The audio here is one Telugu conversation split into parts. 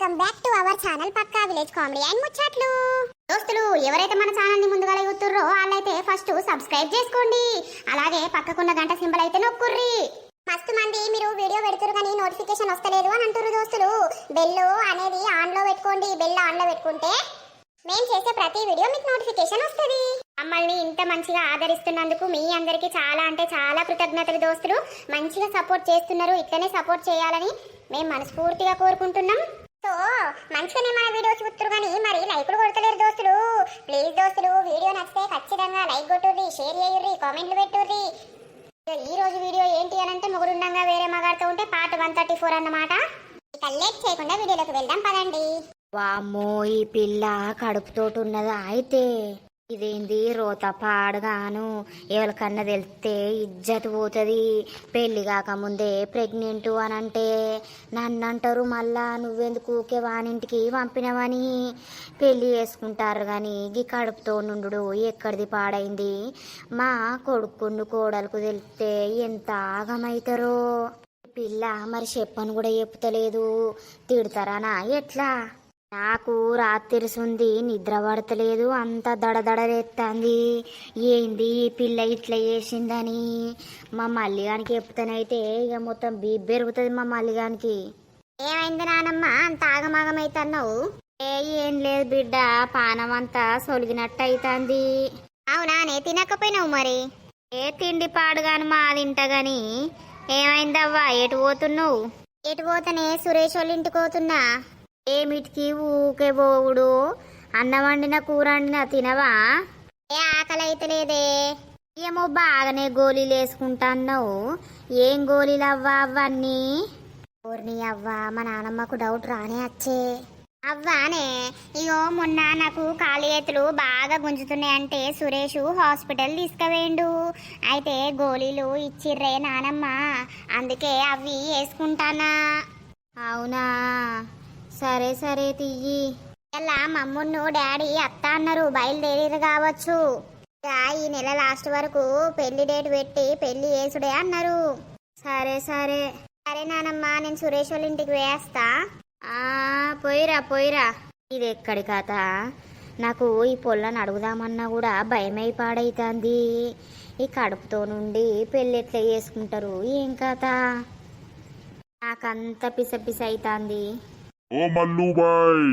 Welcome back to our channel Pakka village comedy and ముచ్చట్లు దోస్తులు ఎవరైతే మన ఛానల్ని ముందుగా చూస్తుర్రో వాళ్ళైతే ఫస్ట్ సబ్స్క్రైబ్ చేసుకోండి. అలాగే పక్కకున్న గంట సింబల్ అయితే నొక్కుర్రి. మస్తు మంది మీరు వీడియో పెడుతురు కానీ నోటిఫికేషన్ వస్తలేదు అని అంటున్నారు దోస్తులు. బెల్ అనేది ఆన్లో పెట్టుకోండి బెల్ ఆన్లో పెట్టుకుంటే మేము చేసే ప్రతి వీడియో మీకు నోటిఫికేషన్ వస్తుంది. మమ్మల్ని ఇంత మంచిగా ఆదరిస్తున్నందుకు మీ అందరికీ చాలా అంటే చాలా కృతజ్ఞతలు దోస్తులు. మంచిగా సపోర్ట్ చేస్తున్నారు ఇట్లనే సపోర్ట్ చేయాలని మేము మనస్ఫూర్తిగా కోరుకుంటున్నాం. సో మంచిగానే మన వీడియో చూస్తున్నారు కానీ మరి లైకులు కొడతలేరు దోస్తులు. ప్లీజ్ దోస్తులు వీడియో నచ్చితే ఖచ్చితంగా లైక్ కొట్టుర్రి షేర్ చేయుర్రి కామెంట్లు పెట్టుర్రి. ఈ రోజు వీడియో ఏంటి అని అంటే ముగురుండంగా వేరే మగాడుతూ ఉంటే పార్ట్ వన్ థర్టీ ఫోర్ అన్నమాట. లేట్ చేయకుండా వీడియోలోకి వెళ్దాం పదండి. వామ్మో ఈ పిల్ల కడుపుతోటి ఉన్నదా అయితే? ఇదేంది? రోత పాడుగాను. ఎవరికన్నా తెలిస్తే ఇజ్జత్ పోతుంది. పెళ్ళి కాకముందే ప్రెగ్నెంట్ అని అంటే నన్నంటారు మళ్ళా నువ్వెందుకు ఊకే వానింటికి పంపినవని. పెళ్ళి చేసుకుంటారు కానీ గీ కడుపుతో నుండు ఎక్కడిది పాడైంది? మా కొడుకును కోడలకు తెలిస్తే ఎంత ఆగమవుతారో పిల్ల మరి చెప్పను కూడా చెప్తలేదు. తిడతారానా ఎట్లా? నాకు రాత్రిసుంది నిద్ర పడతలేదు. అంత దడదడలేస్తుంది ఏంది ఈ పిల్ల ఇట్లా చేసిందని? మా మల్లిగానికి చెప్తానైతే ఇక మొత్తం బీప్ పెరుగుతుంది మా మల్లిగానికి ఏమైంది నానమ్మ? అంత ఆగమాగమైతున్నావు? ఏ ఏం లేదు బిడ్డ. పానం అంతా సొలిగినట్టు అవుతుంది అవునానే తినకపోయినావు మరి? ఏ తిండి పాడుగాను మా తింటా గాని ఏమైందవ్వా? ఎటు పోతున్నావు? ఎటు పోతనే సురేష్ వాళ్ళ ఇంటికి పోతున్నా. ఏమిటికి ఊకే పోవుడు అన్నం వండిన కూర వండిన తినవా? ఏ ఆకలి అయితే లేదే ఏమో బాగానే గోళీలు వేసుకుంటాన్నావు ఏం గోళీలు అవ్వా అవన్నీ ఊర్ని అవ్వ మా నానమ్మకు డౌట్ రానే వచ్చే అవ్వానే ఇగో మొన్న నాకు కాలు చేతులు బాగా గుంజుతున్నాయంటే సురేష్ హాస్పిటల్ తీసుకువేండు అయితే గోళీలు ఇచ్చిర్రే నానమ్మ అందుకే అవి వేసుకుంటానా? అవునా? సరే సరే తియ్యి. ఇలా మమ్మును డాడీ అత్త అన్నారు బయలుదేరి కావచ్చు. ఈ నెల లాస్ట్ వరకు పెళ్ళి డేట్ పెట్టి పెళ్ళి చేసుడే అన్నారు. సరే సరే. సరే నానమ్మ నేను సురేష్ వాళ్ళ ఇంటికి వేస్తా ఆ పోయిరా పోయిరా. ఇది ఎక్కడి కథ? నాకు ఈ పొల్లని అడుగుదామన్నా కూడా భయమై పాడైతుంది. ఈ కడుపుతో నుండి పెళ్ళి ఎట్లా చేసుకుంటారు? ఏం కథ? నాకంత పిస పిస అవుతుంది ఓ మల్లుబాయ్.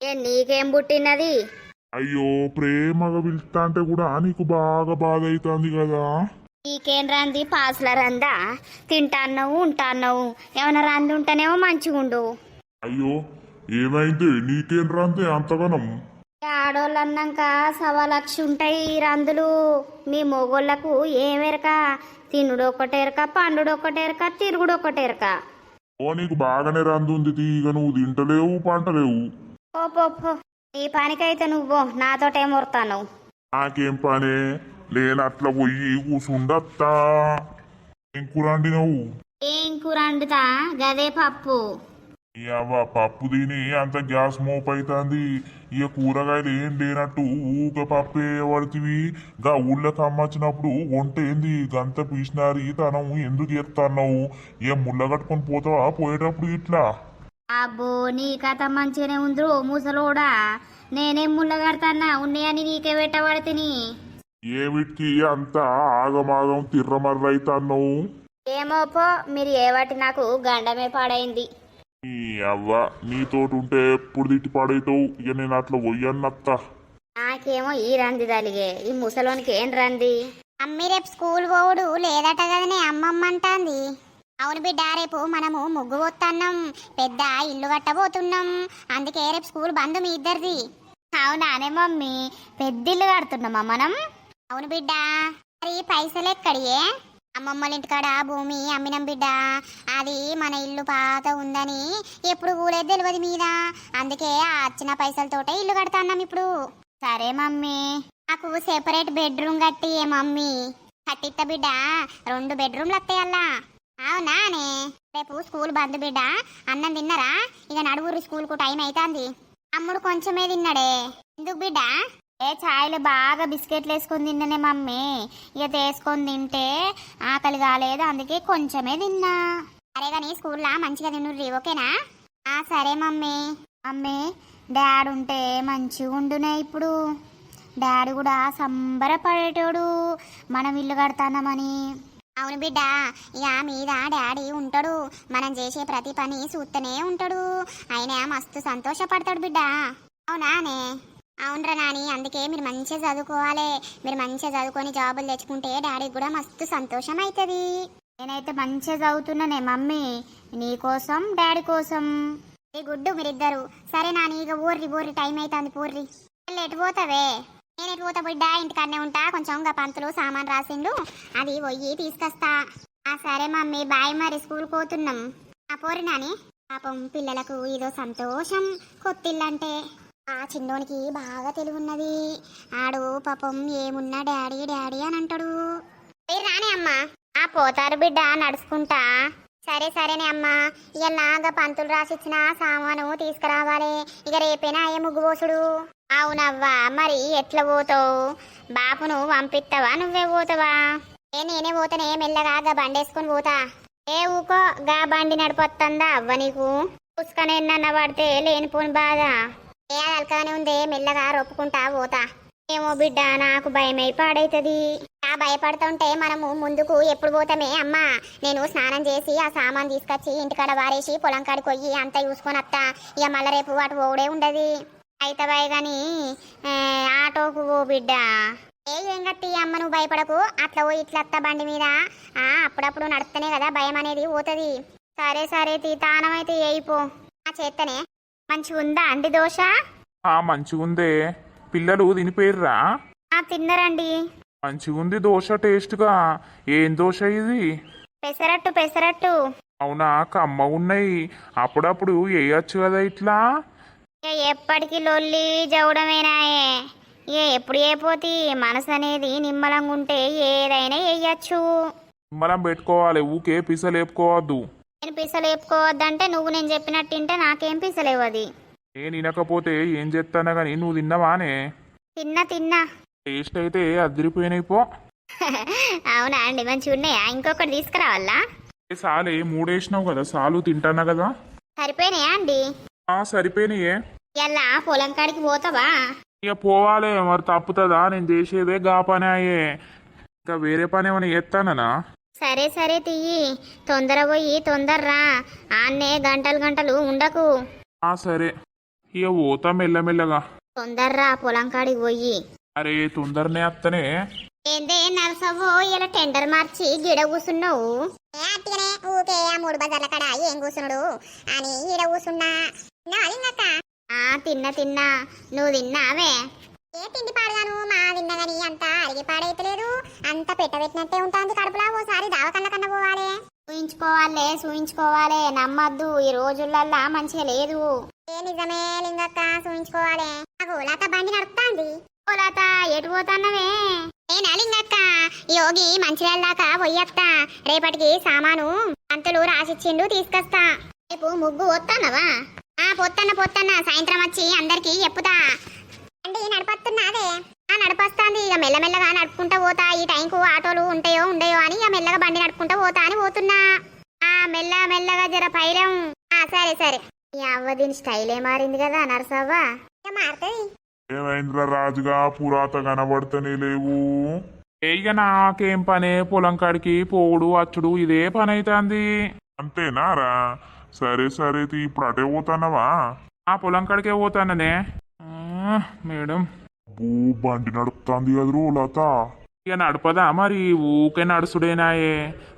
ఏ నీకేం పుట్టినది? అయ్యో ప్రేమగా పిలుస్తా అంటే కూడా నీకు బాగా బాధ అవుతుంది కదా. నీకేం రంది? పాసుల రందా? తింటాన్నావు ఉంటాన్నావు. ఏమైనా రంది ఉంటేనేమో మంచిగుండు అయ్యో ఏమైంది? నీకేం రాంతే అంతగానం? ఆడోళ్ళు అన్నాక సవా లక్ష ఉంటాయి ఈ రందులు. మీ మొగోళ్ళకు ఏమెరక తినుడు ఒకటేరక పండుడు ఒకటేరక తిరుగుడు ఒకటేరక ఓ నీకు బాగానే రందుంది తీగ నువ్వు తింటలేవు పంటలేవు. పో. నీ పనికైతే నువ్వు నాతోటే ముడతాను నాకేం పనే? లేనట్లా పోయి కూసుండత్తా. ఏం కూరండి నువ్వు ఏం కూర వండుతా? గదే పప్పు. అవ్వ పప్పు తిని అంత గ్యాస్ మోపైతాంది ఇక కూరగాయలు ఏం లేనట్టు ఊక పప్పే పడితివి గా ఊళ్ళకి అమ్మచ్చినప్పుడు వంట ఏంది గంత పీసినారి తనం ఎందుకు ఎత్తన్నావు ఏం ముళ్ళ కట్టుకొని పోతావా పోయేటప్పుడు ఇట్లా? అబ్బో నీ కథ మంచిగానే ఉందిరో ముసలోడా. నేనేం ముళ్ళ కడతానా ఉన్నాయని నీకే పెట్టబడితిని ఏమిటికి అంత ఆగమాగం తిర్రమర్రైతన్నావు ఏమో పో మీరు ఏవాటి నాకు గండమే పాడైంది. అవ్వ నీతోటి ఉంటే ఎప్పుడు తిట్టి పాడైతావు? ఇక నేను అట్లా పోయన్నత్తా నాకేమో ఈ రంది తలిగే. ఈ ముసలోనికి ఏం రంది? అమ్మి రేపు స్కూల్ పోవుడు. లేదట కదనే అమ్మమ్మ అంటాంది. అవును బిడ్డ రేపు మనము ముగ్గు పోతున్నాం పెద్ద ఇల్లు కట్టబోతున్నాం. అందుకే రేపు స్కూల్ బంద్ మీ ఇద్దరిది. అవునానే మమ్మీ? పెద్ద ఇల్లు కడుతున్నామా మనం? అవును బిడ్డ. మరి పైసలు ఎక్కడియే? అమ్మమ్మల ఇంటికాడ భూమి అమ్మినం బిడ్డ. అది మన ఇల్లు పాత ఉందని ఎప్పుడు కూలేదు తెలియదు మీద. అందుకే ఆ వచ్చిన పైసలతోటే ఇల్లు కడతాన్నాం ఇప్పుడు. సరే మమ్మీ. నాకు సెపరేట్ బెడ్రూమ్ కట్టి ఏ మమ్మీ. కట్టిత్త బిడ్డ రెండు బెడ్రూమ్లు వస్తాయల్లా అవునానే రేపు స్కూల్ బంద్ బిడ్డ. అన్నం తిన్నారా? ఇక నడుగురు స్కూల్కు టైం అవుతుంది అమ్ముడు కొంచెమే తిన్నాడే. ఎందుకు బిడ్డ? ఏ ఛాయలు బాగా బిస్కెట్లు వేసుకొని తిన్ననే మమ్మీ. ఇక తీసుకొని తింటే ఆకలి కాలేదు అందుకే కొంచెమే తిన్నా. అరే కానీ స్కూల్లో మంచిగా తిన్నుర్రి ఓకేనా? ఆ సరే మమ్మీ. అమ్మే డాడ్ ఉంటే మంచిగా ఉండునే ఇప్పుడు. డాడీ కూడా సంబరపడేటోడు మనం ఇల్లు కడతానమని అవును బిడ్డ ఇక మీద డాడీ ఉంటాడు. మనం చేసే ప్రతి పని చూస్తూనే ఉంటాడు. ఆయన మస్తు సంతోషపడతాడు బిడ్డ. అవునానే అవునరా నాని అందుకే మీరు మంచిగా చదువుకోవాలి. మీరు మంచిగా చదువుకొని జాబులు తెచ్చుకుంటే డాడీకి కూడా మస్తు సంతోషం అవుతుంది నేనైతే మంచిగా చదువుతున్నానే మమ్మీ. నీ కోసం డాడీ కోసం. ఏ గుడ్డు మీరిద్దరు. సరే నాని ఇక ఊర్రి ఊర్రి టైం అవుతుంది పూర్రి. ఎటు పోతావే? నేను ఎటు పోతా బిడ్డ? ఇంటికన్నే ఉంటా. కొంచెం ఇంకా పంతులు సామాన్ రాసిండు. అది పోయి తీసుకొస్తా. ఆ సరే మమ్మీ బాయ్ మరి స్కూల్ పోతున్నాం. ఆ పోరి నాని పాపం పిల్లలకు ఇదో సంతోషం. కొత్తిల్లంటే ఆ చిన్నోనికి బాగా తెలివున్నది. ఆడు పాపం ఏమున్నా డాడీ డాడీ అని అంటాడు. మీరు రానే అమ్మా. ఆ పోతారు బిడ్డ నడుచుకుంటా. సరే సరేనే అమ్మా. ఇక నాగా పంతులు రాసిచ్చిన సామాను తీసుకురావాలి. ఇక రేపేనా ఏ ముగ్గు పోసుడు? అవునవ్వా. మరి ఎట్లా పోతావు? బాపును పంపిస్తావా నువ్వే పోతావా? ఏ నేనే పోతానే. మెల్లగా గా బండేసుకొని పోతా. ఏ ఊకో. గా బండి నడిపోతుందా అవ్వ నీకు? పుసుకనే నన్న పడితే లేనిపోని బాధ. ఏ అది అలకగానే ఉందే మెల్లగా రొప్పుకుంటా పోతా. ఏమో బిడ్డ నాకు భయమై పాడైతుంది. ఆ భయపడుతుంటే మనము ముందుకు ఎప్పుడు పోతామే అమ్మా? నేను స్నానం చేసి ఆ సామాన్ తీసుకొచ్చి ఇంటికాడ వారేసి పొలం కాడికి పోయి అంతా చూసుకొని వస్తా ఇక మళ్ళీ రేపు అటు ఓడే ఉండదు. అయితవాయి కానీ ఆటోకు పో బిడ్డ. ఏ ఏం గట్టి అమ్మ నువ్వు భయపడకు. అట్లా పోయి ఇట్లా అత్త బండి మీద. ఆ అప్పుడప్పుడు నడుస్తేనే కదా భయం అనేది పోతుంది. సరే సరే తీ తానం అయితే వేయిపో ఆ చేత్తనే. మంచిగా ఉందా అండి దోశ? ఆ మంచిగుందే. పిల్లలు తినిపోయిర్రా? ఆ తిన్నరండి. మంచిగుంది దోశ టేస్ట్గా. ఏం దోశ ఇది? పెసరట్టు పెసరట్టు. అవునా? కమ్మ ఉన్నాయి అప్పుడప్పుడు వేయచ్చు కదా ఇట్లా? ఇక ఎప్పటికీ లొల్లి జవడమేనాయే. ఇక ఎప్పుడు అయిపోతే మనసు అనేది నిమ్మలంగా ఉంటే ఏదైనా వేయచ్చు నిమ్మలం పెట్టుకోవాలి. ఊకే పిసలేపుకోవద్దు. నేను పిసలేపుకోవద్దంటే నువ్వు నేను చెప్పినట్టు తింటే నాకేం పిసలేవు అది. నేను తినకపోతే ఏం చేస్తానా కానీ నువ్వు తిన్నవానే? తిన్నా తిన్నా. టేస్ట్ అయితే అదిరిపోయినాయి పో. అవునా అండి మంచిగా ఉన్నాయా? ఇంకొకటి తీసుకురావాలా? ఏ సాలే మూడేసినావు కదా సాలు తింటానా కదా? సరిపోయినాయా అండి? ఆ సరిపోయినాయే. ఎలా పొలం కాడికి పోతావా? ఇక పోవాలే మరి తప్పుతుందా? నేను చేసేదే గా పని అయ్యే. ఇంకా వేరే పని ఏమైనా చేస్తానా సరే సరే తియ్యి. తొందర పోయి తొందరరా ఆన్నే గంటలు గంటలు ఉండకు. ఆ సరే. ఇక పోతా మెల్లమెల్లగా. తొందరరా పొలం కాడికి పోయి. అరే తొందరనే అత్తనే. ఏందే నరసవ్వు ఇలా టెండర్ మార్చి గిడ కూసున్నావు? అట్టిగానే ఊకే ఆ మూడు బజార్ల కాడ ఏం కూసున్నాడు? అని ఈడ కూసున్నా. ఆ తిన్నా తిన్నా. నువ్వు తిన్నావే? ఏ తిండి పాడగాను? మా తిన్నదని అంత అడిగి పాడైతలేదు. అంత పెట్టబెట్టినట్టే ఉంటుంది కడుపులా చూయించుకోవాలే చూయించుకోవాలి నమ్మద్దు ఈ రోజులల్లా మంచిగా లేదు. ఏ నిజమే లింగక్క చూయించుకోవాలి నాకు లత బండి నడుపుతాంది. ఓ లత ఎటు పోతాన్నవే? నేనా లింగక్క యోగి మంచిర్యాల పోయత్తా. రేపటికి సామాను అంతలు రాసిచ్చిండు తీసుకొస్తా. రేపు ముగ్గు వస్తానవా ఆ పొత్తన్న పొత్తన్న సాయంత్రం వచ్చి అందరికి చెప్పుతా. అండి నడపస్తున్నాదే ఆ నడపస్తాంది. ఇక మెల్లమెల్లగా నడుపుకుంటా పోతా. ఈ టైంకు ఆటోలు ఉంటాయో ఉండయో అని ఇక మెల్లగా బండి నడుపుకుంటా పోతా అని పోతున్నా. ఆ మెల్ల మెల్లగా జర పైరం. ఆ సరే సరే. ఈ అవ్వ దీని స్టైలే మారింది కదా నరసవ్వ. ఇక మారుతుంది ఏమైందిరా రాజుగా? పురాత కనబడతనే లేవు. ఏ ఇక నాకేం పనే? పొలం కాడికి పోవుడు అచ్చుడు ఇదే పని అవుతుంది అంతేనారా సరే సరే తీ, ఇప్పుడు అటే పోతానవా? ఆ పొలం కాడికే పోతాననే. ఆ, మేడం. బూ బండి నడుపుతాంది కదరు లత. ఇక నడపదా మరి? ఊకే నడుసుడేనాయే.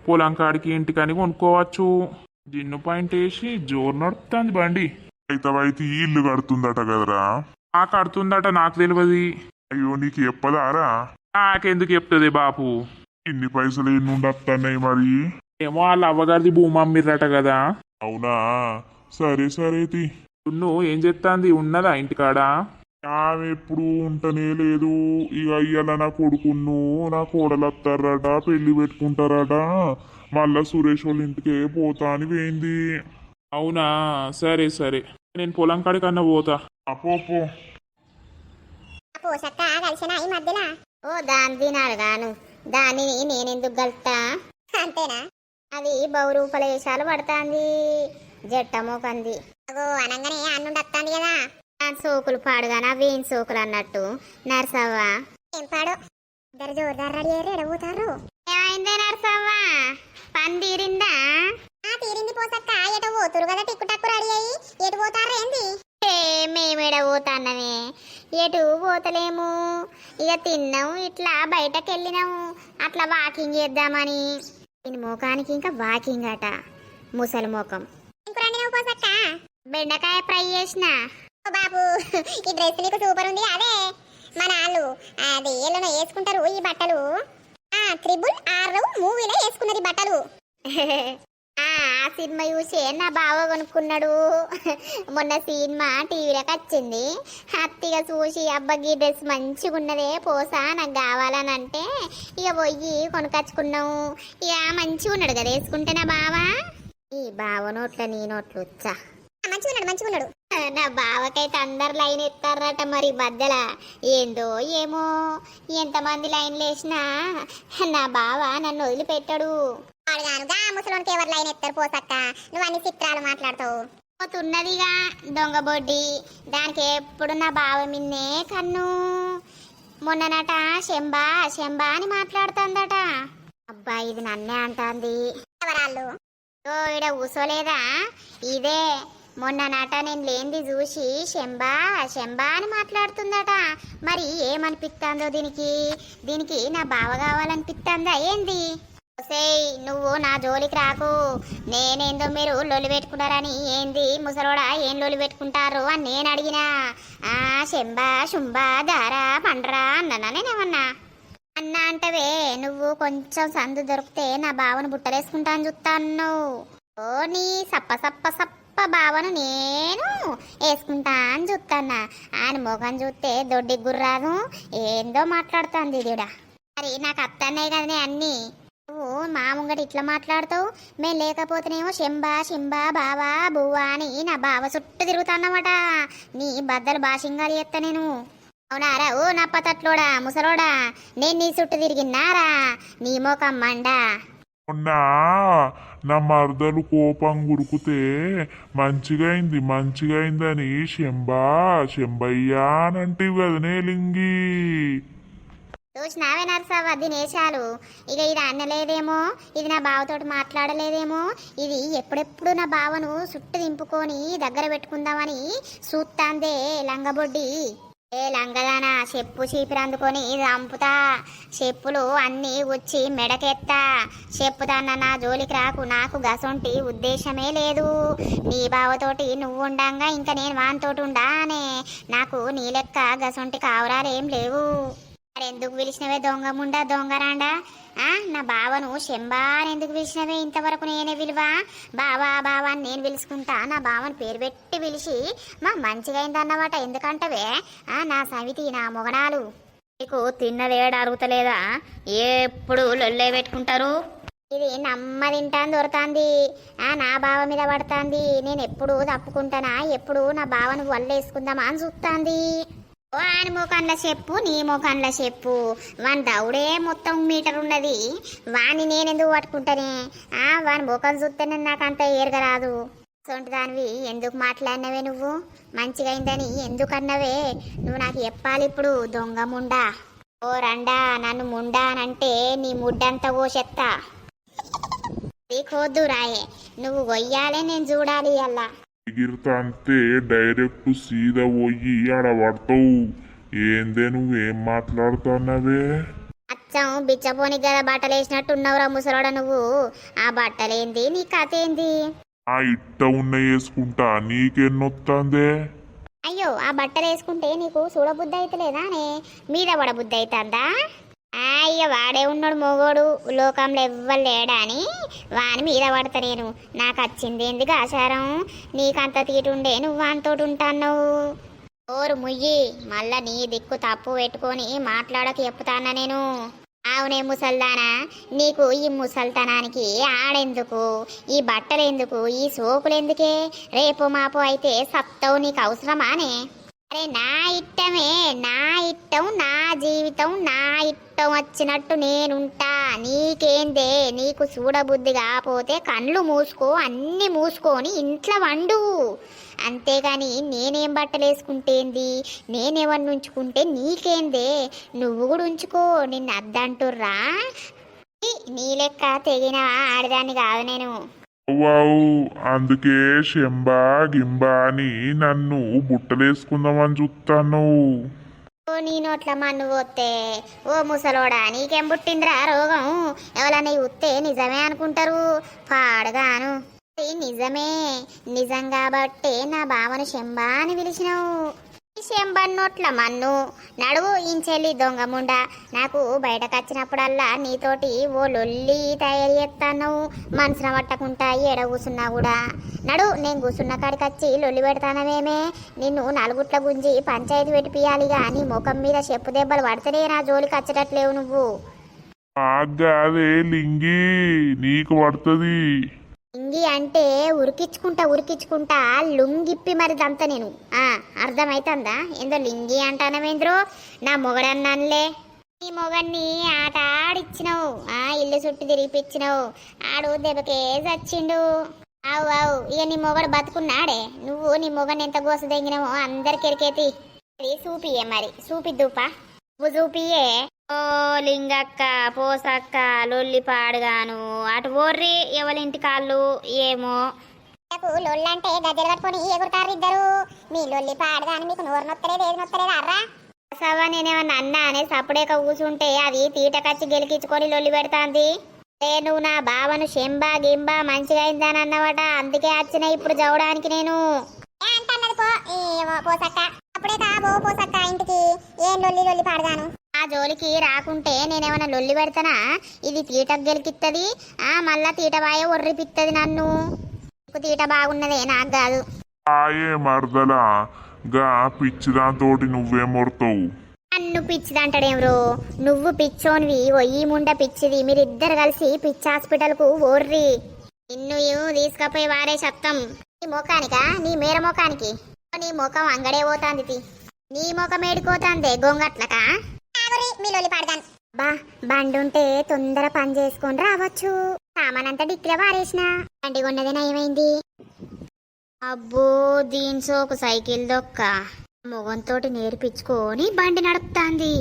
పొలం కాడికి ఇంటికని కొనుక్కోవచ్చు. జిన్ను పాయింట్ వేసి జోరు నడుపుతుంది బండి. అయితే ఈ ఇల్లు కడుతుందట కదరా? ఆ కడుతుందట నాకు తెలియదు అయ్యో నీకు చెప్పదారా? నాకెందుకు చెప్తుంది బాపు? ఇన్ని పైసలు ఎన్ని ఉండొస్తున్నాయి మరి? ఏమో వాళ్ళ అవ్వగారిది భూమి అమ్మిర్రట కదా. అవునా? సరే సరే తీ. నువ్వు ఏం చెప్తాంది ఉన్నదా ఇంటికాడ? ఆమె ఎప్పుడు ఉంటనే లేదు. ఇక అయ్యాల నా కొడుకును నా కోడలు వస్తారట పెళ్ళి పెట్టుకుంటారట. మళ్ళా సురేష్ వాళ్ళ ఇంటికే పోతా అని పోయింది. అవునా? సరే సరే. నేను పొలం కాడికన్నా పోతా. అపోపో పోసక్క కలిసిన ఈ మధ్యలో ఓ దాని తినాలి గాను దానిని నేనెందుకు గలుతా? అంతేనా? అది బహురూపల వేషాలు పడుతుంది. జట్టమోకంది. అగో అనగానే అన్నుండి వస్తాను కదా. సోకులు పాడుగానా వీన్ సోకులు అన్నట్టు? నర్సవ్వ. ఏం పాడు? ఇద్దరు జోరుదారు రెడీ అయ్యారు ఎడబోతారు ఏమైందే నర్సవ్వ? పని తీరిందా? ఆ తీరింది పోసక్క. ఎటు పోతురు కదా టిక్కు టక్కు రెడీ అయ్యి? ఎటు పోతారు ఏంది? ఏ మేమేడ పోతాన్నమే ఎటు పోతలేము? ఇక తిన్నాము ఇట్లా బయటకు వెళ్ళినాము అట్లా వాకింగ్ చేద్దామని. దీని ముఖానికి ఇంకా వాకింగ్ అట. ముసలి ముఖం బెండకాయ ఫ్రై చేసిన. బాబు ఈ డ్రెస్ నీకు సూపర్ ఉంది అదే మన వాళ్ళు అది ఏళ్ళలో వేసుకుంటారు ఈ బట్టలు. ఆ త్రిబుల్ ఆర్ మూవీలో వేసుకున్నది బట్టలు. ఆ సినిమా చూసి నా బావ కొనుక్కున్నాడు? మొన్న సినిమా టీవీలోకి వచ్చింది. హ్యాపీగా చూసి అబ్బకి డ్రెస్ మంచిగా ఉన్నదే పోసా నాకు కావాలని అంటే ఇక పోయి కొనుకొచ్చుకున్నాము ఇక మంచిగా ఉన్నాడు కదా వేసుకుంటే నా ఈ బావ నోట్ల నీ నోట్లు వచ్చా ఆ, మంచిగా ఉన్నాడు మంచిగా ఉన్నాడు నా బావకైతే అందరు లైన్ ఎత్తారట మరి మధ్యల. ఏందో ఏమో ఎంతమంది లైన్లు వేసినా నా బావ నన్ను వదిలిపెట్టాడు. ఆడుగానుగా ముసలోనికి ఎవరు లైన్ ఎత్తారు పోసక్క? నువ్వు అన్ని చిత్రాలు మాట్లాడతావు. పోతున్నదిగా దొంగ బొడ్డి. దానికి ఎప్పుడు నా బావ మిన్నే కన్ను. మొన్ననట శంబా శంబా అని మాట్లాడుతుందట. అబ్బా ఇది నన్నే అంటాంది. ఎవరాళ్ళు? ఓ ఈడ కూసోలేదా ఇదే మొన్న నాట నేను లేనిది చూసి శంబా శంబా అని మాట్లాడుతుందట. మరి ఏమనిపిస్తుందో దీనికి? దీనికి నా బావ కావాలనిపిస్తుందా ఏంది? ఒసేయ్ నువ్వు నా జోలికి రాకు. నేనేందో మీరు లొలి పెట్టుకున్నారని. ఏంది? ముసలోడా ఏం లొలి పెట్టుకుంటారు అని నేను అడిగినా. ఆ శంబా శుంబా దారా పండ్రా అన్నానా నేనేమన్నా? అన్నా అంటవే నువ్వు కొంచెం సందు దొరికితే నా బావను బుట్టలేసుకుంటాను చూస్తాను ఓ నీ సప్ప సప్ప సప్ప బావను నేను వేసుకుంటా అని చూస్తానా ఆయన మొఖం చూస్తే దొడ్డి గుర్రాదు. ఏందో మాట్లాడుతుంది ఇదిడా మరి నాకు అత్తన్నాయి కదనే అన్నీ. నువ్వు మా ముంగట ఇట్లా మాట్లాడుతావు? మేము లేకపోతేనేమో శంబా శంబా బావా బువ్వా అని నా బావ చుట్టూ తిరుగుతాన్నమాట. నీ బద్దలు బాషింగాలు చేస్తా నేను. అవునారా ఓ నా పతట్లోడా ముసలోడా? నేను నీ చుట్టూ తిరిగినారా నీ మోకం మండా. నా మరదలు కోపం గురుకుతే మంచిగా అయింది మంచిగా అయిందని శంబా శంబయ్యా అనంటే కదనే లింగి చూసినావే నరసవ్వ దినేశాలు ఇక ఇది అనలేదేమో ఇది నా బావతోటి మాట్లాడలేదేమో ఇది ఎప్పుడెప్పుడు నా బావను సుట్టు దింపుకొని దగ్గర పెట్టుకుందామని చూస్తాందే లంగబొడ్డి. ఏ లంగదానా? చెప్పు చీపిరి అందుకొని చంపుతా చెప్పులు అన్నీ వచ్చి మెడకెత్తా. చెప్పుతాన్న నా జోలికి రాకు. నాకు గసొంటి ఉద్దేశమే లేదు. నీ బావతోటి నువ్వు ఉండంగా ఇంకా నేను వానితోటి ఉండానే. నాకు నీ లెక్క గసొంటి కావరాలేం లేవు. మరి ఎందుకు పిలిచినవే? దొంగ ముండా దొంగరాండా ఆ? నా బావను శంబా అని ఎందుకు పిలిచినవే? ఇంతవరకు నేనే విలువ బావా బావా అని నేను పిలుచుకుంటా. నా బావని పేరు పెట్టి పిలిచి మా మంచిగా అయిందన్నమాట. ఎందుకంటవే? ఆ నా సవితి నా మొగడాలు నీకు తిన్నదేడు అరుగుతలేదా? ఎప్పుడు లొల్లే పెట్టుకుంటారు? ఇది నమ్మ తింటాను దొరుకుతుంది ఆ నా బావ మీద పడుతుంది. నేను ఎప్పుడు తప్పుకుంటానా? ఎప్పుడు నా బావను వల్లేసుకుందామా అని చూస్తుంది. వాని ముఖంల చెప్పు నీ ముఖంల చెప్పు. వాని దౌడే మొత్తం మీటర్ ఉన్నది. వాని నేనెందుకు పట్టుకుంటానే? ఆ వాని ముఖం చూస్తేనే నాకు అంత ఎరగరాదు సొంటి దానివి ఎందుకు మాట్లాడినవే నువ్వు? మంచిగా అయిందని ఎందుకు అన్నవే? నువ్వు నాకు చెప్పాలి ఇప్పుడు దొంగ ముండా. ఓ రండా నన్ను ముండా అనంటే నీ ముడ్డంతా ఓ చెత్త కోద్దు రాయే. నువ్వు కొయ్యాలే నేను చూడాలి అలా. ఎగిరితంతే డైరెక్ట్ సీదా పోయి ఆడ పడతావు. ఏందే నువ్వేం మాట్లాడుతున్నావే? అచ్చం బిచ్చపోని గద బట్టలు వేసినట్టు ఉన్నావురా ముసలోడ నువ్వు. ఆ బట్టలేంది నీ కథ ఏంది ఆ ఇట్ట ఉన్న వేసుకుంటా నీకెన్నొత్తందే? అయ్యో ఆ బట్టలు వేసుకుంటే నీకు చూడబుద్ధి అయితలేదానే మీద పడబుద్ధి అవుతుందా అయ్య వాడే ఉన్నాడు మొగోడు. లోకంలో ఎవ్వరు లేడా అని వాని మీద పడతా నేను. నాకు వచ్చింది ఎందుకు ఆచారం నీకంత తీటుండే నువ్వు వానితోటి ఉంటాన్నావు. ఓరు ముయ్యి మళ్ళా నీ దిక్కు తప్పు పెట్టుకొని మాట్లాడక చెప్తానా నేను. అవునే ముసల్దానా నీకు ఈ ముసల్తనానికి ఆడెందుకు? ఈ బట్టలెందుకు? ఈ సోకులెందుకే? రేపు మాపు అయితే సత్తవు నీకు అవసరమానే? అరే నా ఇట్టమే నా ఇట్టం నా జీవితం నా ఇట్టం వచ్చినట్టు నేనుంటా. నీకేందే? నీకు చూడబుద్ధి కాకపోతే కళ్ళు మూసుకో అన్ని మూసుకొని ఇంట్లో వండు. అంతేగాని నేనేం బట్టలు వేసుకుంటేంది? నేనేమన్నా ఉంచుకుంటే నీకేందే? నువ్వు కూడా ఉంచుకో నిన్ను అద్దంటుర్రా? నీ లెక్క తెగిన ఆడదాన్ని కాదు నేను. వావు అందుకే శంబా గింబా అని నన్ను బుట్టలేసుకుందామని చూస్తాను నీ నోట్ల మన్ను పోతే ఓ ముసలోడా నీకేం పుట్టిందిరా రోగం? ఎవరన్నా ఉత్తే నిజమే అనుకుంటారు? పాడగాను. నిజమే. నిజం కాబట్టే నా బావను శంబా అని పిలిచినావు. ఈ మన్ను? నడువు ఇంచెల్లి దొంగముండ నాకు బయటకొచ్చినప్పుడల్లా నీతోటి ఓ లొల్లి తయారు చేస్తాను మనసున పట్టకుండా ఏడ కూసున్నా కూడా. నడు నేను కూసున్న కాడికి వచ్చి లొల్లి పెడతానమేమే నిన్ను నలుగుట్ల గుంజి పంచాయతీ పెట్టిపియాలి కానీ ముఖం మీద చెప్పు దెబ్బలు పడితేనే నా జోలికి వచ్చేటట్లేవు నువ్వు. అదే లింగి నీకు పడుతుంది. ఇంగి అంటే ఉరికించుకుంటా ఉరికించుకుంటా లుంగిప్పి మరిదంతా నేను. ఆ అర్థమైతుందా? ఏందో లింగి అంటానవేంద్రో నా మొగడన్నానులే. నీ మొగన్ని ఆట ఆడిచ్చినావు. ఆ ఇల్లు చుట్టూ తిరిగిపించినావు ఆడు దెబ్బకే చచ్చిండు. అవు అవు ఇక నీ మొగడు బతుకున్నాడే. నువ్వు నీ మొగని ఎంత గోస తెంగినావో అందరికి ఎరికేతి అది చూపియే మరి. చూపిద్దుపా చూపియే ఓ లింగక్క పోసక్క లొల్లి పాడుగాను అటు ఓర్రి ఎవరింటి కాళ్ళు? ఏమో. లొల్లంటే గద్దెలు కట్టుకొని ఎగురుతారు ఇద్దరు? మీ లొల్లి పాడగాని మీకు నోరు నొత్తలేదు ఏది నొత్తలేదు అర్రా? సవా నేనేమన్నా అన్నా అనే సప్పుడేక కూసుంటే అది తీటకచ్చి గెలికించుకొని లొల్లి పెడతాంది. నువ్వు నా బావను శంబా గింబా మంచిగా అయిందని అన్నవట అందుకే వచ్చిన ఇప్పుడు చదవడానికి నేను. పోసక్క. అప్పుడే కాబో పోసక్క ఇంటికి. ఏం లొల్లి లొల్లి పాడగాను ఆ జోలికి రాకుంటే నేనేమన్నా లొల్లి పెడతానా? ఇది తీటకు గెలికిత్తది. ఆ మళ్ళా తీట బాయ ఒర్రిపిత్తది నన్ను. తీట బాగున్నదే నాకు కాదు. ఆయే మరదలా గా పిచ్చిదాంతోటి నువ్వేం మొడతావు నన్ను పిచ్చిదంటాడేమ్రో? నువ్వు పిచ్చోనివి ఓ ఈ ముండ పిచ్చిది. మీరిద్దరు కలిసి పిచ్చి హాస్పిటల్కు ఓర్రి. నిన్ను తీసుకపోయి వారే చెప్తాం నీ ముఖానికా నీ మేర ముఖానికి నీ ముఖం అంగడే పోతాంది తి. నీ ముఖం ఏడిపోతాందే గొంగట్లకా? బా బండి ఉంటే తొందర పని చేసుకొని రావచ్చు. సామానంతా డిక్కిలో పారేసిన. బండి కొన్నదే నయమైంది. అబ్బో దీని సోకు సైకిల్ దొక్క. మొగంతోటి నేర్పించుకొని బండి నడుపుతాంది!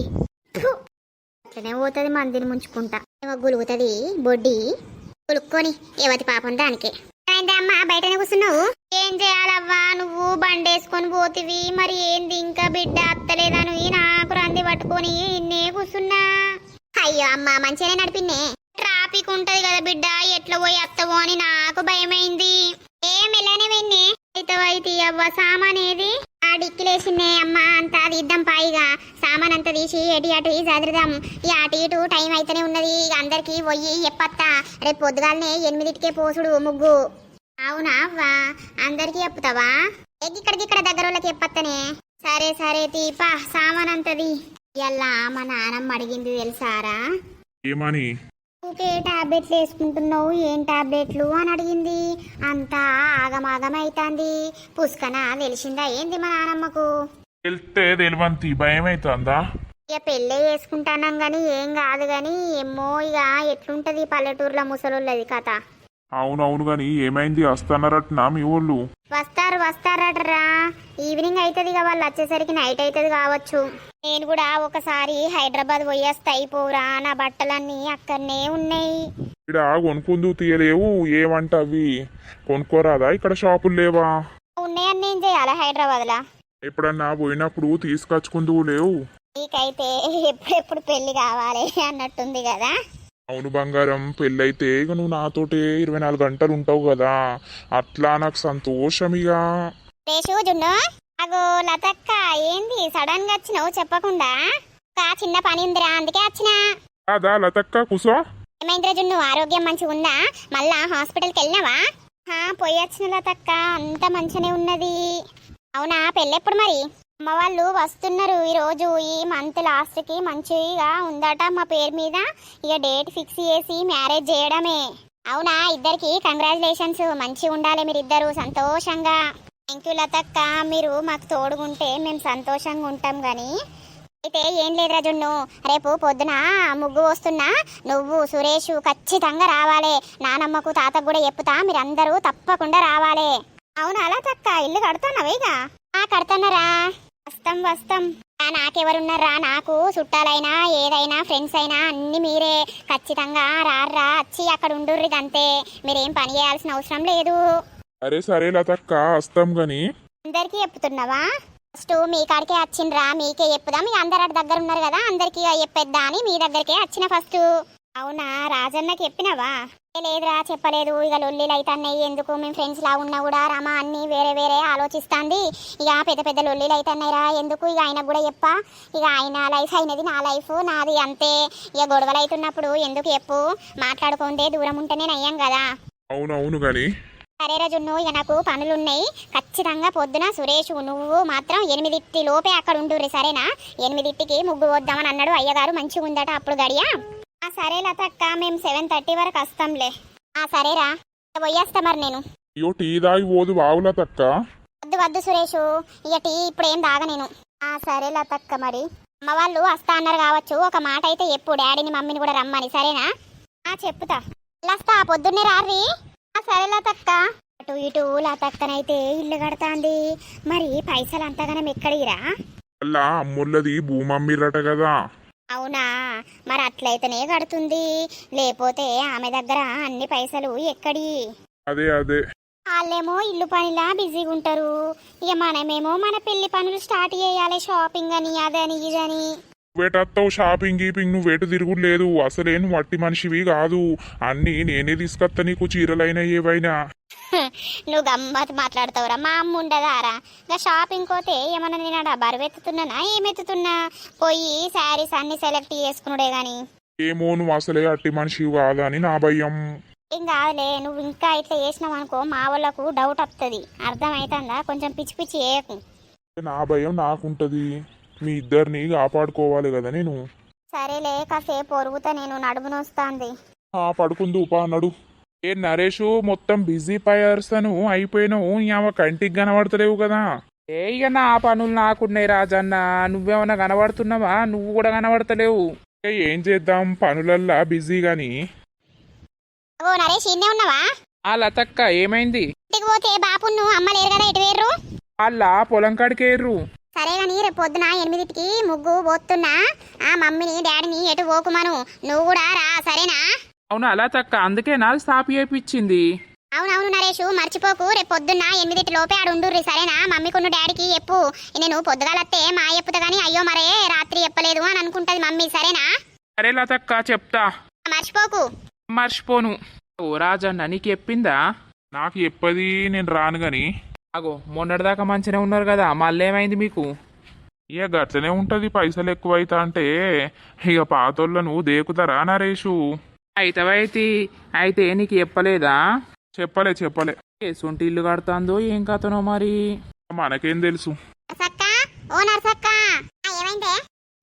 అట్లనే పోతుంది మందిని ముంచుకుంటా. ఏమో గులుగుతుంది బొడ్డి. గులుక్కొని ఏవతి పాపం దానికే. ఏంది అమ్మా? బయటనే కూర్చున్నావు? ఏం చేయాలవ్వా నువ్వు? బండేసుకొని పోతివి. మరి ఏంది ఇంకా బిడ్డ అత్తలేదను నాకు రంది పట్టుకొని ఇన్నే కూర్చున్నా. అయ్యో అమ్మా మంచిగానే నడిపిన్నే. ట్రాఫిక్ ఉంటది కదా బిడ్డ ఎట్లా పోయి అత్తవో అని నాకు భయమైంది. ఏం ఇలానే వెన్నే? అయితే అవ్వ సామాన్ ఏది ఆ డిక్కిలేసిందే అమ్మా అంతా తీద్దాం పాయిగా సామాన్ అంతా తీసి ఎటు అటు చదిరిదాం ఈ అటు ఇటు టైం అయితేనే ఉన్నది. అందరికి పోయి చెప్పత్తా రేపు పొద్దుగాలనే ఎనిమిదిటికే పోసుడు ముగ్గు. అవునా అవ్వా? అందరికి చెప్తావా? ఇక్కడికి ఇక్కడ దగ్గర వాళ్ళకి చెప్పత్తనే సరే సరే తీపా సామాన్ అంతది ఇలా మా నానమ్మ అడిగింది తెలుసారా? ఏమని? ఊకే టాబ్లెట్లు వేసుకుంటున్నావు? ఏం టాబ్లెట్లు అని అడిగింది. అంతా ఆగమాగం అవుతుంది పుష్కన తెలిసిందా ఏంది మా నానమ్మకు? వెళ్తే తెలివంతి భయం అవుతుందా ఇక పెళ్ళే చేసుకుంటానం గాని ఏం కాదు గాని ఏమో ఇక ఎట్లుంటది పల్లెటూరులో ముసలోళ్ళది కథ. అవునవును గాని ఏమైంది? వస్తున్నారట్నా మీ ఊళ్ళు? వస్తారు వస్తారటరా. ఈవినింగ్ అవుతుంది ఇక వాళ్ళు వచ్చేసరికి నైట్ అవుతుంది కావచ్చు. నేను కూడా ఒకసారి హైదరాబాద్ పోయేస్తా అయిపోరా నా బట్టలన్నీ అక్కడనే ఉన్నాయి. ఇక్కడ కొనుక్కుందు తీయలేవు ఏమంట అవి కొనుక్కోరాదా? ఇక్కడ షాపులు లేవా? ఉన్నాయని ఏం చేయాలి హైదరాబాద్లో? ఎప్పుడన్నా పోయినప్పుడు తీసుకొచ్చుకుందువు లేవు. నీకైతే ఎప్పుడెప్పుడు పెళ్ళి కావాలి అన్నట్టుంది కదా? అవును బంగారం పెళ్ళైతే ఇక నువ్వు నాతోటే ఇరవై నాలుగు గంటలు ఉంటావు కదా. అట్లా నాకు సంతోషం ఇక అగో లతక్క ఏంది? సడన్గా వచ్చినావు చెప్పకుండా? ఒక చిన్న పని ఉందిరా అందుకే వచ్చినా. అదా లతక్క కుసో? ఏమైందిరా జున్ను? ఆరోగ్యం మంచిగా ఉందా? మళ్ళా హాస్పిటల్కి వెళ్ళినావా? హా, పోయి వచ్చిన లతక్క అంత మంచిగానే ఉన్నది. అవునా? పెళ్ళెప్పుడు మరి? అమ్మ వాళ్ళు వస్తున్నారు ఈరోజు. ఈ మంత్ లాస్ట్కి మంచిగా ఉందట మా పేరు మీద. ఇక డేట్ ఫిక్స్ చేసి మ్యారేజ్ చేయడమే. అవునా? ఇద్దరికి కంగ్రాచులేషన్స్ మంచిగా ఉండాలి మీరిద్దరు సంతోషంగా. థ్యాంక్ యూ లతక్క. మీరు మాకు తోడుగుంటే మేము సంతోషంగా ఉంటాం కానీ అయితే ఏం లేదు జున్ను రేపు పొద్దున ముగ్గు వస్తున్నా. నువ్వు సురేష్ ఖచ్చితంగా రావాలి. నానమ్మకు తాతకు కూడా చెప్పుతా మీరందరూ తప్పకుండా రావాలి. అవును అలా తక్క ఇల్లు కడుతున్నావేగా ఆ కడుతున్నారా? వస్తాం వస్తాం. నాకెవరున్నారా? నాకు చుట్టాలైనా ఏదైనా ఫ్రెండ్స్ అయినా అన్ని మీరే. ఖచ్చితంగా రారా వచ్చి అక్కడ ఉండుర్రి అంతే మీరేం పని చేయాల్సిన అవసరం లేదు. అరే సరే లతక్క వస్తాం గాని. అందరికీ చెప్తున్నావా? ఫస్ట్ మీ కాడికే వచ్చిండ్రా మీకే చెప్పుదాం? మీ అందరు అటు దగ్గర ఉన్నారు కదా అందరికీ చెప్పేద్దా అని మీ దగ్గరికే వచ్చిన ఫస్ట్ అవునా? రాజన్నకి చెప్పినావా? లేదురా చెప్పలేదు? ఇక లొల్లిలు అయితన్నాయి. ఎందుకు? మేము ఫ్రెండ్స్ లా ఉన్నా కూడా రమ అన్ని వేరే వేరే ఆలోచిస్తాంది. ఇక పెద్ద పెద్ద లొల్లిలు అయితన్నాయిరా. ఎందుకు? ఇక ఆయన కూడా చెప్ప. ఇక ఆయన లైఫ్ అయినది నా లైఫ్ నాది అంతే. ఇక గొడవలు అవుతున్నప్పుడు ఎందుకు చెప్పు? మాట్లాడుకుంటే దూరం ఉంటేనే నయ్యం కదా. అవునవును గాని. సరే రజున్ను ఇక నాకు పనులున్నాయి. ఖచ్చితంగా పొద్దున సురేష్ నువ్వు మాత్రం ఎనిమిదింటి లోపే అక్కడ ఉండుర్రి సరేనా? ఎనిమిదింటికి ముగ్గు వద్దామని అన్నాడు. అయ్యగారు మంచిగా ఉందట అప్పుడు గడియా. ఆ సరే లతక్క మేము సెవెన్ థర్టీ వరకు వస్తాంలే. ఆ సరేరా. పోయేస్తా మరి నేను. అయ్యో టీ దాగి పోదు బావు లతక్క వద్దు వద్దు సురేష్. ఇక టీ ఇప్పుడు ఏం దాగా నేను. ఆ సరే లతక్క మరి. అమ్మ వాళ్ళు వస్తా అన్నారు కావచ్చు. ఒక మాట అయితే చెప్పు. డాడీని మమ్మీని కూడా రమ్మని. సరేనా? ఆ చెప్పుతా. వస్తా పొద్దున్నే రారి ఆ సరే లతక్క అటు ఇటు లతక్కనైతే ఇల్లు కడతాంది. మరి పైసలు అంతగానం ఎక్కడిరా అలా అమ్ముళ్ళది భూమమ్మిరట కదా. అవునా? మరి అట్లయితేనే కడుతుంది. లేకపోతే ఆమె దగ్గర అన్ని పైసలు ఎక్కడి? అదే అదే. వాళ్ళేమో ఇల్లు పనిలా బిజీగా ఉంటారు ఇక మనమేమో మన పెళ్ళి పనులు స్టార్ట్ చేయాలి షాపింగ్ అని అదని ఇదని. వేటత్తావు షాపింగ్ గీపింగ్ నువ్వు వేటు తిరుగుడు లేదు అసలే నువ్వు వట్టి మనిషివి కాదు. అన్నీ నేనే తీసుకొస్తా నీకు చీరలైనా ఏవైనా నువ్వు గమ్మత్ మాట్లాడతావురా. మా అమ్మ ఉండదారా. ఇంకా షాపింగ్ పోతే ఏమన్నా నేను బరువు ఎత్తుతున్నానా ఏమెత్తుతున్నా పోయి శారీస్ అన్ని సెలెక్ట్ చేసుకున్నాడే గాని. ఏమో నువ్వు అసలే అట్టి మనిషివి కాదా అని నా భయం. ఏం కాదులే నువ్వు ఇంకా ఇట్లా చేసినావు అనుకో మా వాళ్ళకు డౌట్ వస్తుంది అర్థమవుతుందా కొంచెం పిచ్చి పిచ్చి చేయకు. నా భయం నాకుంటది. మీ ఇద్దరిని కాపాడుకోవాలి కదా నేను? సరేలే కాసేపు ఒరుగుతా నేను నడుము నొస్తాంది. ఆ పడుకుందు ఉపా అన్నాడు ఏ నరేష్ మొత్తం బిజీ పర్సన్ అయిపోయినావు ఆమె కంటికి కనబడతలేవు కదా. ఏ ఇక నా పనులు నాకున్నాయి రాజన్న నువ్వేమన్నా కనబడుతున్నావా? నువ్వు కూడా కనబడతలేవు. ఏ, ఏం చేద్దాం? పనులల్లా బిజీ గాని. ఓ నరేష్ ఇన్నే ఉన్నావా? ఆ లతక్క ఏమైంది? ఇంటికి పోతే అమ్మ లేరు కదా ఎటు వేర్రు వాళ్ళ పొలం కాడికేర్రు సరే కానీ రేపు పొద్దున ఎనిమిదింటికి ముగ్గు పోతున్నా. ఆ మమ్మీని డాడీని ఎటు పోకుమను. నువ్వు కూడా రా సరేనా? అవును అలా తక్క అందుకే నా స్టాప్ చేయించింది అవునవును నరేషు మర్చిపోకు. రేపు పొద్దున్న ఎనిమిదింటి లోపే ఆడు ఉండుర్రి సరేనా? మమ్మీకున్న డాడీకి చెప్పు. నేను పొద్దుగాలత్తే మా చెప్పుతా గానీ అయ్యో మరే రాత్రి చెప్పలేదు అని అనుకుంటది మమ్మీ సరేనా? సరే లతక్క చెప్తా. మర్చిపోకు. మర్చిపోను. ఓ రాజన్న నీకు చెప్పిందా? నాకు చెప్పది నేను రాను గాని. అగో మొన్నటిదాకా మంచిగా ఉన్నారు కదా మళ్ళీ ఏమైంది మీకు? ఇక గట్లనే ఉంటది పైసలు ఎక్కువైతా అంటే ఇక పాతోళ్ళను దేకుతారా నరేషు? అయితే అయితే నీకు చెప్పలేదా? చెప్పలే చెప్పలే. సొంటి ఇల్లు కడతాందో ఏం కథనో మరి? మనకేం తెలుసు? ఓ నర్సక్క. ఆ, ఏమైందే?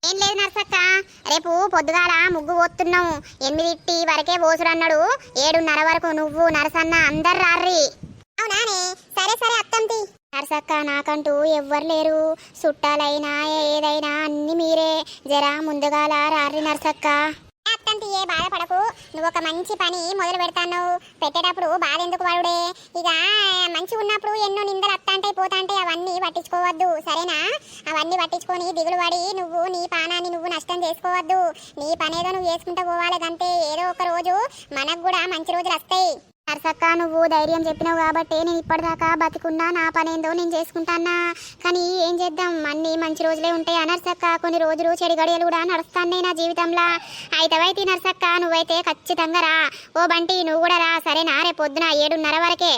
ఏం లేదు నర్సక్క. రేపు పొద్దుగాల ముగ్గు పోతున్నాం ఎనిమిదింటి వరకే పోసుడు అన్నాడు ఏడున్నర వరకు నువ్వు నరసన్న అందరు రార్రి. అవునానే సరే సరే అత్తంతి నర్సక్క నాకంటూ ఎవ్వరు లేరు. చుట్టాలైనా ఏదైనా అన్ని మీరే. జరా ముందుగాల రారి నర్సక్క. అత్తంతి ఏ బాధపడకు. నువ్వు ఒక మంచి పని మొదలు పెడతాను పెట్టేటప్పుడు బాధ ఎందుకు పడుడే ఇక మంచి ఉన్నప్పుడు ఎన్నో నిందలు అత్తంటే పోతాంటే అవన్నీ పట్టించుకోవద్దు. సరేనా? అవన్నీ పట్టించుకొని దిగులు పడి నువ్వు నీ పానాన్ని నువ్వు నష్టం చేసుకోవద్దు. నీ పనేదో నువ్వు చేసుకుంటూ పోవాలి అంతే ఏదో ఒక రోజు మనకు కూడా మంచి రోజులు వస్తాయి. నర్సక్క నువ్వు ధైర్యం చెప్పినావు కాబట్టి నేను ఇప్పటిదాకా బతికున్నా నా పనేందో నేను చేసుకుంటానా కానీ ఏం చేద్దాం? అన్ని మంచి రోజులే ఉంటాయి. నర్సక్క కొన్ని రోజులు చెడు గడియలు కూడా నడుస్తానే నా జీవితంలో. అయితవైతే నర్సక్క నువ్వైతే ఖచ్చితంగా రా. ఓ బంటి నువ్వు కూడా రా. సరేనా? రేపు పొద్దున ఏడున్నర వరకే.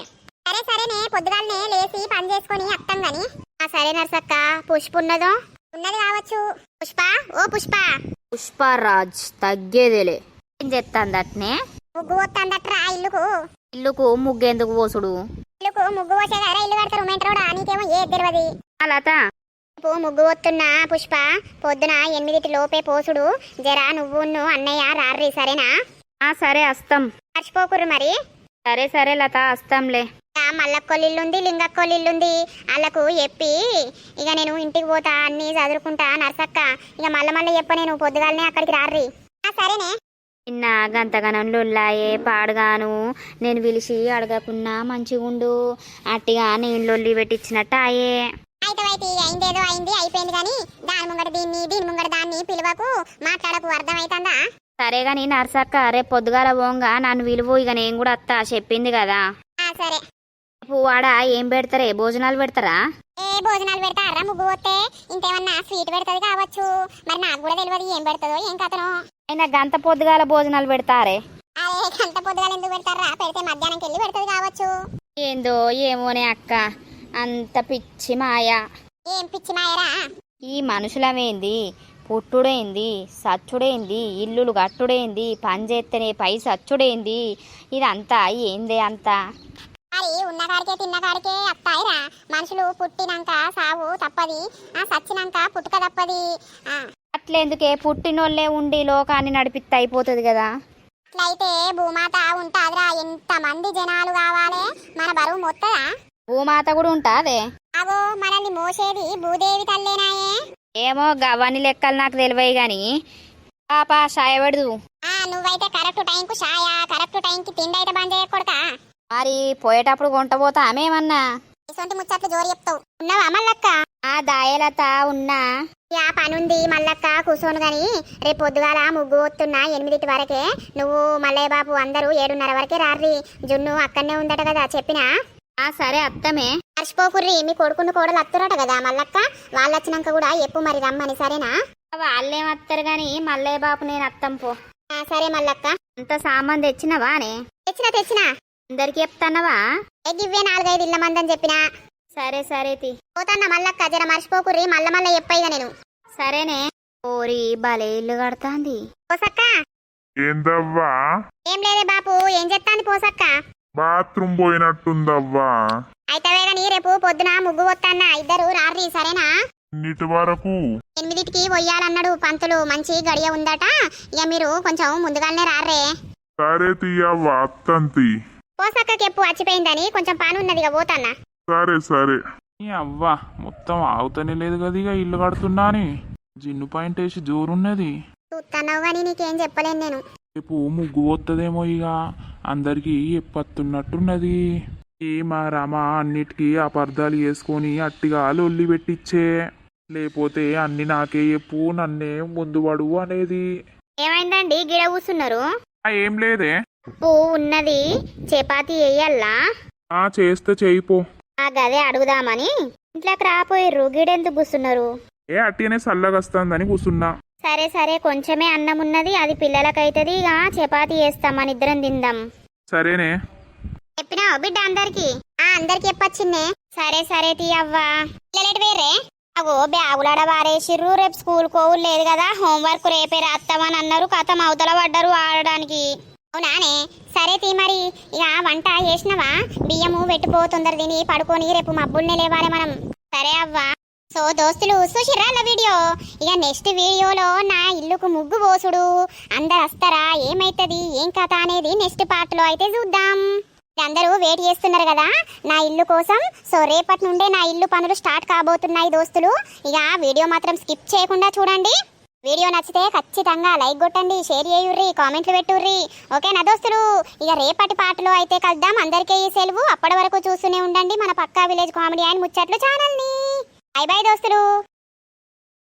సరే సరేనే. పొద్దుగాలనే లేచి పని చేసుకొని అత్తం గాని. సరే నర్సక్క. పుష్ప ఉన్నదో? ఉన్నది కావచ్చు. పుష్ప? ఓ పుష్ప. పుష్పరాజ్ తగ్గేదేలే. ఏం చెప్తాంది అట్నే ముగ్గు పోతాందట్రా ఇల్లుకు? ఇల్లుకు ముగ్గెందుకు పోసుడు? ఇల్లుకు ముగ్గు పోసే కదా ఇల్లు కడతారు మెంటరోడా నీకేమో ఏ తెలియదు. ఆ లత రేపు ముగ్గు వస్తున్నా పుష్ప పొద్దున ఎనిమిదిటి లోపే పోసుడు. జరా నువ్వును అన్నయ్య రార్రి సరేనా? ఆ సరే వస్తాం మర్చిపోకుర్రు మరి. సరే సరే లత వస్తాంలే ఆ మల్లక్కొల్లిల్లుంది లింగక్కొల్లిల్లుంది వాళ్ళకు చెప్పి ఇక నేను ఇంటికి పోతా అన్ని చదువుకుంటా నర్సక్క. ఇక మళ్ళీ మళ్ళీ చెప్ప నేను పొద్దుగాలనే అక్కడికి రారి ఆ, సరేనే. నిన్న గంతగనం లొల్లాయే పాడుగాను. నేను పిలిచి అడగకున్నా మంచిగుండు. అట్టిగా నేను లొల్లి పెట్టించినట్టు ఆయే అయితే అయితే అయిందేదో అయింది అయిపోయింది కానీ దాని ముంగట దీన్ని దీని ముంగట దాన్ని పిలువకు మాట్లాడకు అర్థమైతుందా? సరే గాని నర్సక్క రేపు పొద్దుగాల పోంగా నన్ను విలువ ఇక నేను కూడా అత్త చెప్పింది కదా. సరే. ఆడ ఏం పెడతారే? భోజనాలు పెడతారా? భోజనాలు పెడతారా ముగ్గు పోతే? ఇంకేమన్నా స్వీట్ పెడతది కావచ్చు. మరి నాకు కూడా తెలియదు ఏం పెడతదో ఏం కథనో. అయినా గంత పొద్దుగాల భోజనాలు పెడతారే? అరే గంట పొద్దుగాలు ఎందుకు పెడతారా? పెడితే మధ్యాహ్నంకి వెళ్ళి పెడతది కావచ్చు. ఏందో ఏమోనే అక్క. అంత పిచ్చి మాయ. ఏం పిచ్చి మాయరా? ఈ మనుషులమేంది? పుట్టుడేంది? సచ్చుడేంది? ఇల్లులు కట్టుడేంది? పని చేస్తేనే పై సచ్చుడేంది ఇదంతా ఏందే అంతా? మరి ఉన్న కాడికే తిన్న కాడికే అత్తాయిరా. మనుషులు పుట్టినాక సావు తప్పది. ఆ సచ్చినాక పుట్టుక తప్పది. అట్లెందుకే? పుట్టినోళ్ళే ఉండి లోకాన్ని నడిపిస్తే అయిపోతుంది కదా. అట్లయితే భూమాత ఉంటాదిరా. ఎంత మంది జనాలు కావాలి? మన బరువు మొత్తదా? భూమాత కూడా ఉంటాదే? అగో మనల్ని మోసేది భూదేవి తల్లేనాయే. ఏమో గవ్వని లెక్కలు నాకు తెలివయి గాని. పాపా సాయపడదు ఆ నువ్వైతే కరెక్ట్ టైంకు షాయ. కరెక్ట్ టైంకి తిండి అయితే బంద్ చేయకూడదా? మరి పోయేటప్పుడు కొంటపోతా ఆమెమన్నా ఇసొంటి ముచ్చట్లు జోరు చెప్తావు. ఉన్నావా మల్లక్క? ఆ దాయలత ఉన్నా. యా పనుంది మల్లక్క కూర్చోను గాని. రేపు పొద్దుగాల ముగ్గు వస్తున్నా ఎనిమిదింటి వరకే. నువ్వు మల్లయ్య బాబు అందరూ ఏడున్నర వరకే రారి జున్ను అక్కడనే ఉందట కదా చెప్పినా? ఆ సరే అత్తమే. మర్చిపోకుర్రి మీ కొడుకును కోడలు అత్తురట కదా మల్లక్క? వాళ్ళు వచ్చినాక కూడా ఎప్పు మరి రమ్మని సరేనా? వాళ్ళేం అత్తరు గాని మల్లయ్య బాపు నేను అత్తం పో. ఆ, సరే మల్లక్క. అంత సామాన్ తెచ్చినవానే? తెచ్చినా తెచ్చినా. అందరికి చెప్తానవా? ఏ గివ్వే నాలుగైదు ఇళ్ళ మందని చెప్పినా? సరే సరే తి. పోతాన్న మల్లక్క జర మర్చిపోకుర్రి మల్ల మల్ల చెప్పయిగా నేను. సరేనే. ఓరి భలే ఇల్లు కడతాంది. పోసక్క. ఏందవ్వా? ఏం లేదే బాపు ఏం చెప్తాంది పోసక్క? బాత్రూమ్ పోయినట్టుందవ్వా? అయితే కానీ రేపు పొద్దున ముగ్గు వస్తాన్న ఇద్దరు రారి సరేనా? ఇన్నిటి వరకు? ఎనిమిదిటికి పొయ్యాలన్నాడు పంతులు మంచి గడియ ఉందట. ఇక మీరు కొంచెం ముందుగానే రారే సరే తీయవ్వా అత్తంతి పోసక్కకి ఎప్పు వచ్చిపోయిందని కొంచెం పని ఉన్నది ఇక పోతాన్న సరే సరే. ఈ అవ్వ మొత్తం ఆగుతనే లేదు కదా ఇక ఇల్లు కడుతున్నా అని జిన్ను పాయింట్ వేసి జోరున్నది. చూస్తున్నావు కానీ నీకేం చెప్పలేను నేను. రేపు ముగ్గు పోతుందేమో ఇక అందరికి ఎప్పత్తున్నట్టున్నది. ఈ మా రమ అన్నిటికీ అపార్థాలు వేసుకొని అట్టిగా లొల్లి పెట్టిచ్చే. లేకపోతే అన్ని నాకే చెప్పు నన్నే ముందు పడు అనేది. ఏమైందండి? గిడ కూస్తున్నారు ఆ, ఏం లేదే. పువ్వు ఉన్నది. చపాతి వేయల్లా ఆ చేస్తే చేయిపో ఆ గదే అడుగుదామని. ఇంట్లోకి రాపోయిర్రు. గిడెందుకు కూస్తున్నారు? ఏ అట్టినే చల్లగస్తుందని కూర్చున్నా సరే సరే. కొంచెమే అన్నం ఉన్నది. అది పిల్లలకైతది. ఇక చపాతి వేస్తాం మన ఇద్దరం తిందాం. సరేనే. చెప్పినావు బిడ్డ అందరికి? ఆ అందరికి చెప్పొచ్చిందే. సరే సరే తీయవ్వా పిల్లలేటి వేరే అగో బ్యాగులాడ వారేసిర్రు రేపు స్కూల్ కోవులు లేదు కదా. హోంవర్క్ రేపే రాస్తామని అన్నారు. కథం అవతల పడ్డారు ఆడడానికి. అవునానే సరే తీ మరి. ఇక వంట చేసినవా? బియ్యము వెట్టిపో తొందర తిని పడుకొని రేపు మబ్బుల్నే లేవాలి మనం. సరే అవ్వా. సో దోస్తులు చూసిర్రా వీడియో. ఇక నెక్స్ట్ వీడియోలో నా ఇల్లుకు ముగ్గు పోసుడు. అందరు వస్తారా ఏమైతుంది? ఏం కథ అనేది నెక్స్ట్ పార్ట్లో అయితే చూద్దాం. అందరూ వెయిట్ చేస్తున్నారు కదా. నా ఇల్లు కోసం. సో రేపటి నుండే నా ఇల్లు పనులు స్టార్ట్ కాబోతున్నాయి దోస్తులు. ఇక వీడియో మాత్రం స్కిప్ చేయకుండా చూడండి. వీడియో నచ్చితే ఖచ్చితంగా లైక్ కొట్టండి షేర్ చేయుర్రి కామెంట్లు పెట్టుర్రి. ఓకేనా దోస్తులు? ఇక రేపటి పాటలో అయితే కలుద్దాం. అందరికీ ఈ సెలవు. అప్పటి వరకు చూస్తూనే ఉండండి మన పక్కా విలేజ్ కామెడీ అండ్ ముచ్చట్లు ఛానల్ని బై బై దోస్తులు.